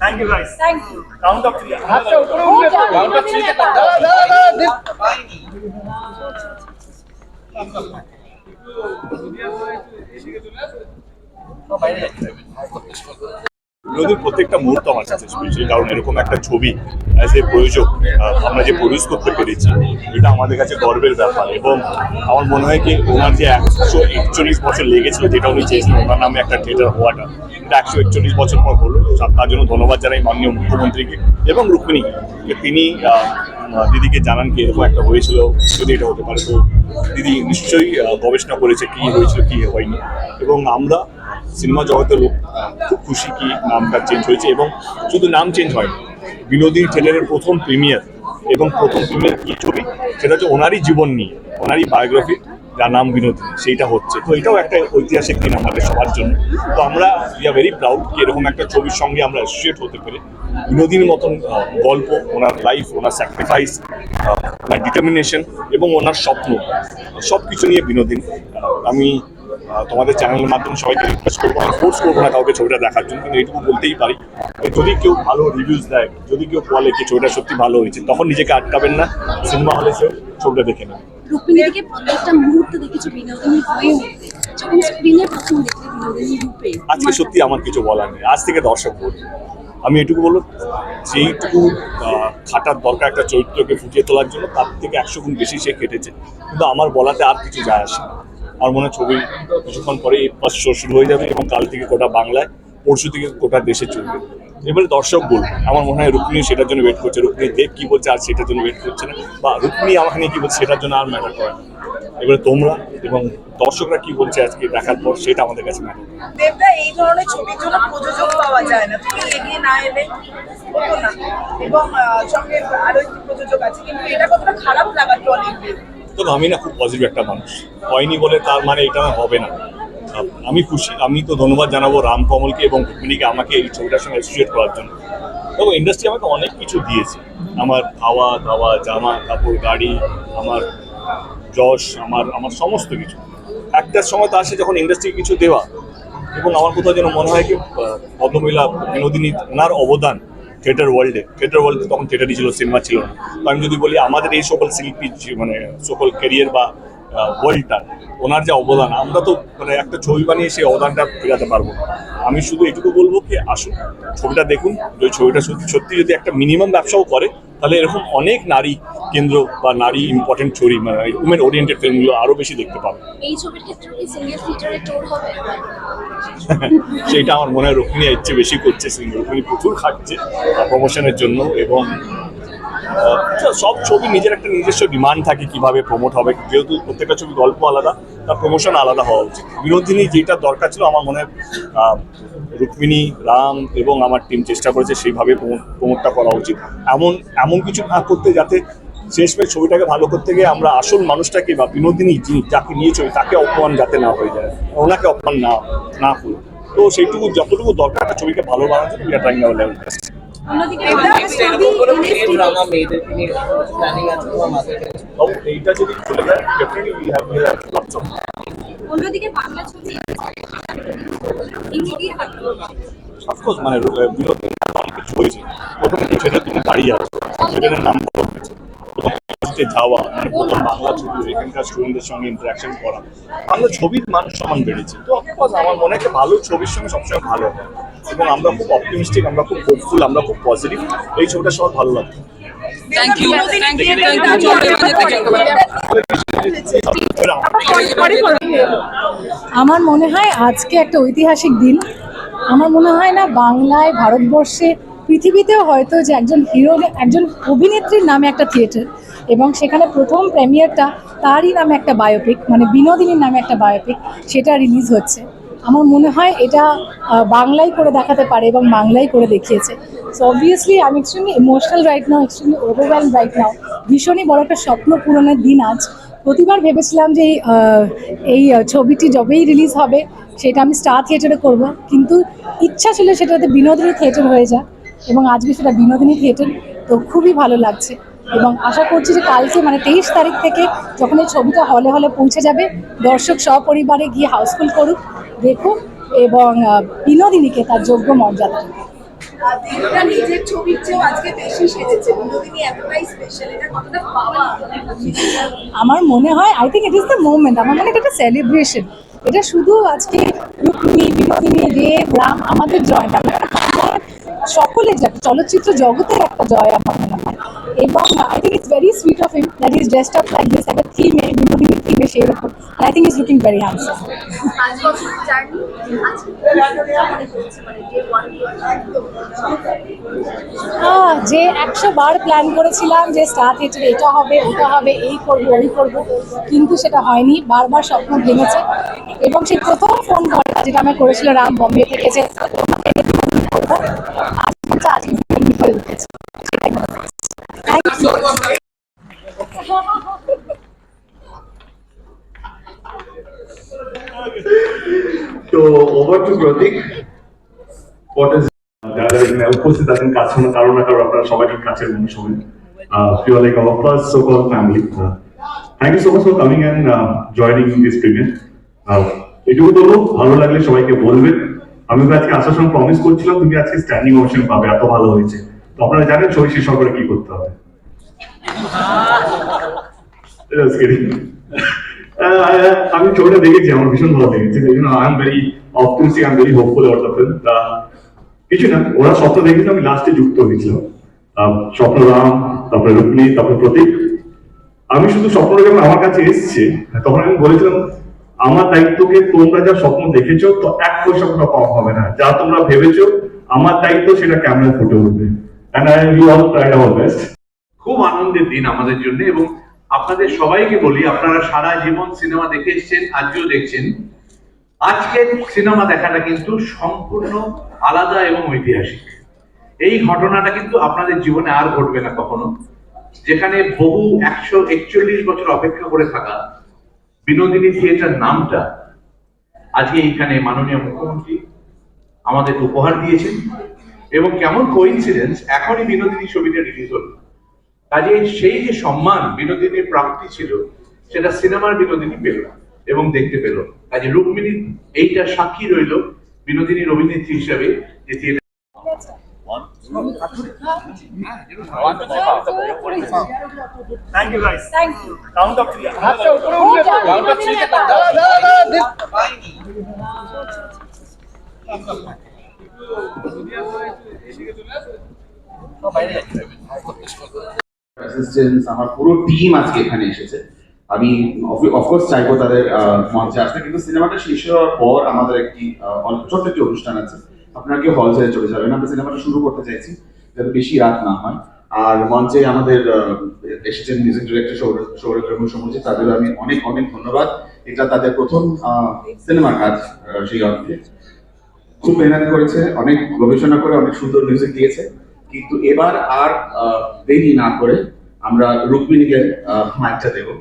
Thank you guys thank you count of three বিনোদীর প্রত্যেকটা মুহূর্ত আমার কাছে স্পেশাল কারণ এরকম একটা ছবি অ্যাজ এ প্রয়োজক আমরা যে প্রডিউস করতে পেরেছি, এটা আমাদের কাছে গর্বের ব্যাপার। এবং আমার মনে হয় কি, ওনার যে একশো একচল্লিশ বছর লেগেছিল, যেটা উনি চেয়েছিলেন, ওনার নামে একটা থিয়েটার হওয়াটা, এটা একশো একচল্লিশ বছর পর হলো। তার জন্য ধন্যবাদ জানাই মাননীয় মুখ্যমন্ত্রীকে এবং রুক্মিণী যে তিনি দিদিকে জানান কি এরকম একটা হয়েছিল, যদি এটা হতে পারে। তো দিদি নিশ্চয়ই গবেষণা করেছে কি হয়েছিল, কি হয়নি। এবং আমরা সিনেমা জগতের লোক খুব খুশি কি নামটা চেঞ্জ হয়েছে এবং শুধু নাম চেঞ্জ হয় বিনোদিনী টেলারের প্রথম প্রিমিয়ার এবং প্রথম প্রিমিয়ার কি ছবি? সেটা হচ্ছে ওনারই জীবন নিয়ে, ওনারই বায়োগ্রাফি যার নাম বিনোদিনী, সেইটা হচ্ছে। তো এটাও একটা ঐতিহাসিক দিন আমাদের সবার জন্য। তো আমরা উই আর ভেরি প্রাউড কি এরকম একটা ছবির সঙ্গে আমরা অ্যাসোসিয়েট হতে পেরে, বিনোদিনীর মতন গল্প, ওনার লাইফ ওনার স্যাক্রিফাইস ওনার ডিটারমিনেশন এবং ওনার স্বপ্ন সব কিছু নিয়ে বিনোদিনী আমি তোমাদের চ্যানেলের মাধ্যমে সবাইকে রিকোয়েস্ট করব আমি ফোর্স করব না কাউকে ছবিটা দেখার জন্য কিন্তু এইটুকু বলতেই পারি যদি কেউ ভালো রিভিউজ দেয় যদি কেউ বলে কি ছবিটা সত্যি ভালো হয়েছে তখন নিজেকে আটকাবেন না সিনেমা হলে সে ছবিটা দেখে নেবে রুক্মিণীকে প্রত্যেকটা মুহূর্ত দেখেছি বিনোদিনী হয়ে যখন স্ক্রিনে প্রথম দেখতে বিনোদিনী রূপে। আজকে সত্যি আমার কিছু বলার নেই। আজ থেকে দর্শক বলবে আমি এটুকু বলব যেইটুকু খাটার দরকার একটা চরিত্রকে ফুটিয়ে তোলার জন্য তার থেকে একশো গুণ বেশি সে কেটেছে কিন্তু আমার বলাতে আর কিছু যায় আসে না। আমার মনে হয় ছবি কিছুক্ষণ পরে এই ফার্স্ট শো শুরু হয়ে যাবে এবং কাল থেকে গোটা বাংলায়, পরশু থেকে গোটা দেশে চলবে। এবারে দর্শক বলবে আমার মনে হয় রুক্মিণী সেটার জন্য ওয়েট করছে। রুক্মিণী দেব কি বলছে আর সেটার জন্য ওয়েট করছে না। বা রুক্মিণী আমাকে নিয়ে কি বলছে সেটার জন্য আর ম্যাটার করে না। এবারে তোমরা এবং দর্শকরা কি বলছে আজকে দেখার পর সেটা আমাদের কাছে দেবদা, এই ধরনের ছবির জন্য প্রযোজক পাওয়া যায় না। তুমি এগিয়ে না এলে হতো না। এবং সঙ্গে আরও একটি প্রযোজক আছে। কিন্তু এটা কতটা খারাপ তো আমি না খুব পজিটিভ একটা মানুষ। হয়নি বলে তার মানে এটা হবে না। আমি খুশি। আমি তো ধন্যবাদ জানাব রাম কমলকে এবং রুক্মিণীকে আমাকে এই ছবিটার সঙ্গে অ্যাসোসিয়েট করার জন্য। এবং ইন্ডাস্ট্রি আমাকে অনেক কিছু দিয়েছে। আমার খাওয়া দাওয়া, জামা কাপড়, গাড়ি, আমার যশ, আমার আমার সমস্ত কিছু। একটার সময় তো আসে যখন ইন্ডাস্ট্রি কিছু দেওয়া এবং আমার কোথাও যেন মনে হয় কি ভদ্রমহিলা বিনোদিনী, ওনার অবদান থিয়েটার ওয়ার্ল্ডে থিয়েটার ওয়ার্ল্ডে তখন থিয়েটারই ছিল, সিনেমা ছিল না। তো আমি যদি বলি আমাদের এই সকল শিল্পী মানে সকল ক্যারিয়ার বা ওয়ার্ল্ডটা ওনার যে অবদান আমরা তো মানে একটা ছবি বানিয়ে সেই অবদানটা ফেরাতে পারব আমি শুধু এটুকু বলব কি আসুন ছবিটা দেখুন ওই ছবিটা সত্যি সত্যি যদি একটা মিনিমাম ব্যবসাও করে তাহলে এরকম অনেক নারী কেন্দ্র বা নারী ইম্পর্টেন্ট ছবি মানে উমেন ওরিয়েন্টেড ফিল্মগুলো আরও বেশি দেখতে পাবে। এই ছবির ক্ষেত্রে সিঙ্গেল থিয়েটারে টোর হবে? সেটা আমার মনে হয় রুক্মিণী ইচ্ছে বেশি করছে সিঙ্গেল রুক্মিণী প্রচুর খাটছে প্রমোশনের জন্য এবং সব ছবি নিজের একটা নিজস্ব ডিমান্ড থাকে কীভাবে প্রমোট হবে। যেহেতু প্রত্যেকটা ছবি গল্প আলাদা, তার প্রমোশন আলাদা হওয়া উচিত। বিনোদিনী যেটা দরকার ছিল, আমার মনে হয় রুক্মিণী, রাম এবং আমার টিম চেষ্টা করেছে সেইভাবে প্রমোটটা করা উচিত। এমন এমন কিছু না করতে যাতে শেষমেশ ছবিটাকে ভালো করতে গিয়ে আমরা আসল মানুষটাকে বা বিনোদিনী যিনি যাকে নিয়ে ছবি তাকে অপমান যাতে না হয়ে যায়, ওনাকে অপমান না না করি। তো সেইটুকু, যতটুকু দরকার, একটা ছবিকে ভালো বানানোর জন্য এটা ট্রাইং আওয়ার লেভেল এইটা যদি যায় definitely we have lots of অন্যদিকে বাংলা ছবি অফকোর্স মানে আহ, অনেক কিছু হয়েছে। প্রথমে সেটা তুমি দাঁড়িয়ে নাম বলা হয়েছে। যাওয়া মানে প্রথম বাংলা ছবি এখানকার স্টুডেন্টদের সঙ্গে ইন্টারাকশন করা। বাংলা ছবির মান সমান বেড়েছে। তো অফকোর্স আমার মনে হয় ভালো ছবির সঙ্গে সবসময় ভালো হয়। এবং আমরা খুব অপটিমিস্টিক আমরা খুব হোপফুল আমরা খুব পজিটিভ এই ছবিটা সবার ভালো. দাঁড়িয়ে আমার মনে হয় আজকে একটা ঐতিহাসিক দিন। আমার মনে হয় না বাংলায় ভারতবর্ষে পৃথিবীতেও হয়তো যে একজন হিরো একজন অভিনেত্রীর নামে একটা থিয়েটার এবং সেখানে প্রথম প্রেমিয়ারটা তারই নামে একটা বায়োপিক মানে বিনোদিনীর নামে একটা বায়োপিক সেটা রিলিজ হচ্ছে। আমার মনে হয় এটা বাংলায় করে দেখাতে পারে এবং বাংলায় করে দেখিয়েছে। সো অবভিয়াসলি আমি extremely emotional right now extremely overwhelm right now ভীষণই বড় একটা স্বপ্ন পূরণের দিন আজ। প্রতিবার ভেবেছিলাম যে এই ছবিটি যবেই রিলিজ হবে, সেটা আমি স্টার থিয়েটারে করব। কিন্তু ইচ্ছা ছিল সেটাতে বিনোদিনী থিয়েটার হয়ে যায় এবং আজকে সেটা বিনোদিনী থিয়েটার তো খুবই ভালো লাগছে। এবং আশা করছি যে কালকে মানে তেইশ তারিখ থেকে যখন এই ছবিটা হলে হলে পৌঁছে যাবে, দর্শক সপরিবারে গিয়ে হাউসফুল করুক। দেখুক এবং বিনোদিনীকে তার যোগ্য মর্যাদা আমার মনে হয় I think it is the moment আমার মনে হয় এটা একটা সেলিব্রেশন এটা শুধু আজকে রুক্মিণী বিনোদিনী দেব রাম আমাদের জয় না সকলের জয় চলচ্চিত্র জগতের একটা জয় আমার মনে হয়। এবং I think it's very sweet of him is dressed up like this একটা থিমে বিনোদিনীর থিমে সেই রকম I think is looking very handsome পাঁচ বছর জার্নি আজকে মনে করছে মানে হ্যাঁ যে একশো বার প্ল্যান করেছিলাম যে স্টার থিয়েটারে এটা হবে ওটা হবে এই করব ওই করব কিন্তু সেটা হয়নি। বারবার স্বপ্ন ভেঙেছে। এবং সেই প্রথম ফোন কলটা যেটা আমি করেছিল রাম বম্বে থেকে যে আজকে So over to Pratik. What is যারা যারা এখানে উপস্থিত আছেন কাছে কোনো কারও না কারও আপনারা সবাই খুব কাছের মানুষ হবেন few like our first so call family thank you so much for coming and joining this premiere এটুকু বলব ভালো লাগলে সবাইকে বলবেন। আমি তো আজকে আসার সময় প্রমিস করছিলাম তুমি আজকে স্ট্যান্ডিং অপশন পাবে এত ভালো হয়েছে। তো আপনারা জানেন ছবি শেষ হওয়ার পরে কি করতে হবে। আমি ছবিটা দেখেছি আমার ভীষণ ভালো লেগেছে এই জন্য I am very optimistic I am very hopeful about the film কিছু না ওরা স্বপ্ন দেখেছে আমি লাস্টে যুক্ত হয়েছিলাম। আহ, স্বপ্নরাম তারপরে রুক্মিণী তারপরে প্রতীক। আমি শুধু স্বপ্নটা যখন আমার কাছে এসছে তখন আমি বলেছিলাম আমার দায়িত্বকে তোমরা যা স্বপ্ন দেখেছ তো এক পয়সা কোনো কম হবে না। যা তোমরা ভেবেছো আমার দায়িত্ব সেটা ক্যামেরায় ফুটে উঠবে। And I we all tried our best খুব আনন্দের দিন আমাদের জন্য এবং আপনাদের সবাইকে বলি, আপনারা সারা জীবন সিনেমা দেখে এসছেন, আজও দেখছেন। আজকের সিনেমা দেখাটা কিন্তু সম্পূর্ণ আলাদা এবং ঐতিহাসিক। এই ঘটনাটা কিন্তু আপনাদের জীবনে আর ঘটবে না কখনো। যেখানে বহু একশো একচল্লিশ বছর অপেক্ষা করে থাকা বিনোদিনী থিয়েটার নামটা আজকে এইখানে মাননীয় মুখ্যমন্ত্রী আমাদের উপহার দিয়েছেন। এবং কেমন কোইন্সিডেন্স এখনই বিনোদিনী ছবিটা রিলিজ হলো। কাজে সেই যে সম্মান বিনোদিনীর প্রাপ্তি ছিল সেটা সিনেমার বিনোদিনী পেল এবং দেখতে পেল কাজে রুক্মিণী এইটা সাক্ষী রইল বিনোদিনীর অভিনেত্রী হিসাবে যে theatre thank you guys thank you count up three assistants আমার পুরো টিম আজকে এখানে এসেছে। আমি অফকোর্স চাইব তাদের মঞ্চে আসতে, কিন্তু সিনেমাটা শেষ হওয়ার পর আমাদের একটি ছোট্ট একটি অনুষ্ঠান আছে। আপনারা কেউ হল ছেড়ে চলে যাবেন আমরা সিনেমাটা শুরু করতে চাইছি, যাতে বেশি রাত না হয়। আর মঞ্চে আমাদের এসেছেন মিউজিক ডিরেক্টর সৌরভ রহমান সমুজি তাদেরও আমি অনেক অনেক ধন্যবাদ। এটা তাদের প্রথম সিনেমার কাজ সেই অর্থে। খুব মেহনত করেছে, অনেক গবেষণা করে অনেক সুন্দর মিউজিক দিয়েছে। কিন্তু এবার আর দেরি না করে আমরা রুক্মিণীকে মাইকটা দেবো।